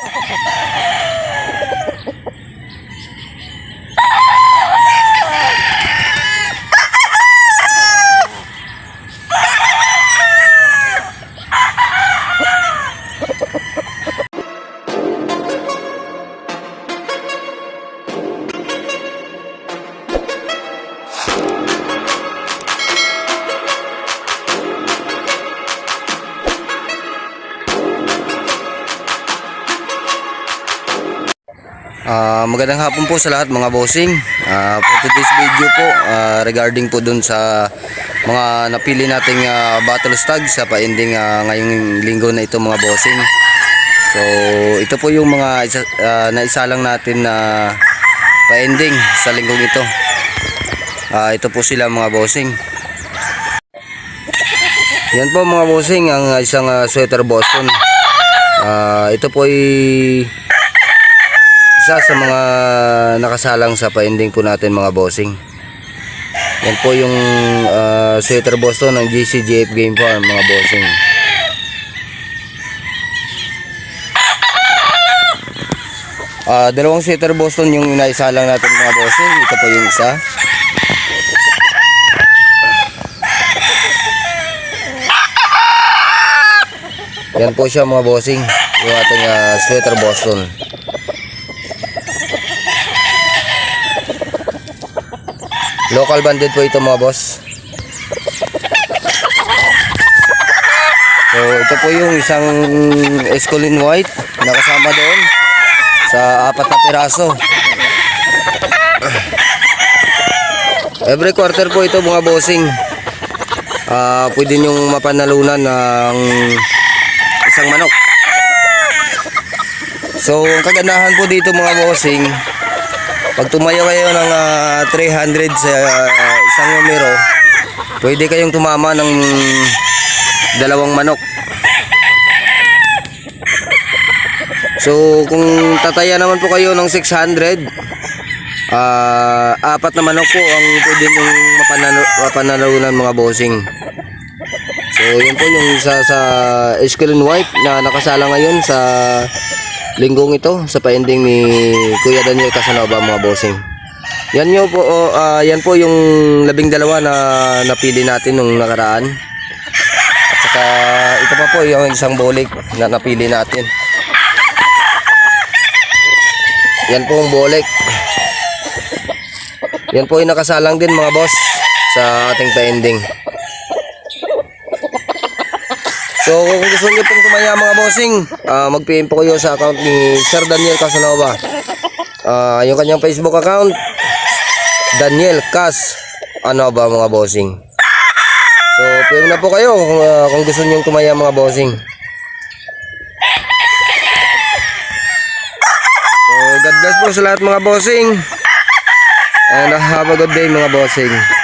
Ha ha ha! Ah, magandang hapon po sa lahat mga bossing. Ah, for today's video po ah, regarding po dun sa mga napili nating ah, battle stag sa pa-ending ah, ngayong linggo na ito mga bossing. So, ito po yung mga isa, ah, naisa lang natin na pa-ending sa linggong ito. Ah, ito po sila mga bossing. Yan po mga bossing ang isang ah, sweater Boston. Ah, ito po ay isa sa mga nakasalang sa pa-ending po natin mga bossing. Yan po yung ah, sweater Boston ng GCGF Game Farm mga bossing. Ah, dalawang sweater Boston yung inaisa lang natin mga bossing. Ito po yung isa. Yan po siya mga bossing. Yung ating ah, sweater Boston. Local banded po ito mga boss. So ito po yung isang Escolin White na kasama doon sa apat na piraso. Every quarter po ito mga bossing. Ah, pwede nyong mapanalunan ng isang manok. So ang kagandahan po dito mga bossing, pag tumayo kayo ng ah, 300 sa ah, isang numero, pwede kayong tumama ng dalawang manok. So, kung tataya naman po kayo ng 600, ah apat na manok po ang pwede mong mapanalo- mapanalunan mga bossing. So, yun po yung isa sa Escalon White na nakasala ngayon sa linggong ito sa pa-ending ni Kuya Daniel Casanova mga bossing. Yan yo po oh, ah, yan po yung labing dalawa na napili natin nung nakaraan. At saka ito pa po yung isang bolik na napili natin. Yan po ang bolik. Yan po yung nakasalang din mga boss sa ating pa-ending. So kung gusto niyo pong tumaya mga bossing, ah, mag-PM po kayo sa account ni Sir Daniel Casanova. Ah, yung kanyang Facebook account, Daniel Cas ano ba mga bossing. So PM na po kayo kung, ah, kung gusto niyo tumaya mga bossing. So God bless po sa lahat mga bossing. And have a good day mga bossing.